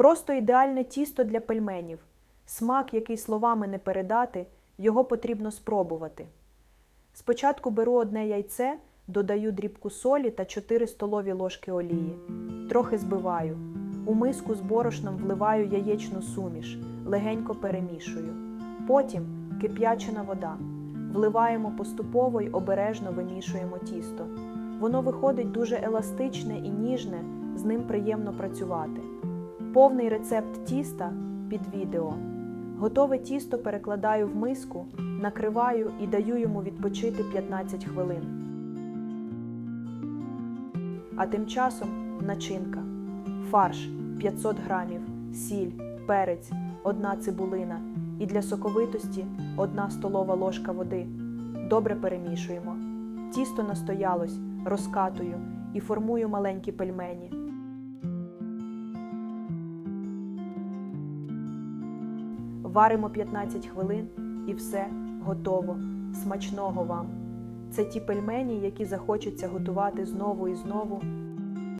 Просто ідеальне тісто для пельменів. Смак, який словами не передати, його потрібно спробувати. Спочатку беру одне яйце, додаю дрібку солі та 4 столові ложки олії. Трохи збиваю. У миску з борошном вливаю яєчну суміш, легенько перемішую. Потім кип'ячена вода. Вливаємо поступово й обережно вимішуємо тісто. Воно виходить дуже еластичне і ніжне, з ним приємно працювати. Повний рецепт тіста під відео. Готове тісто перекладаю в миску, накриваю і даю йому відпочити 15 хвилин. А тим часом начинка. Фарш 500 грамів, сіль, перець, одна цибулина і для соковитості одна столова ложка води. Добре перемішуємо. Тісто настоялось, розкатую і формую маленькі пельмені. Варимо 15 хвилин і все готово. Смачного вам! Це ті пельмені, які захочеться готувати знову і знову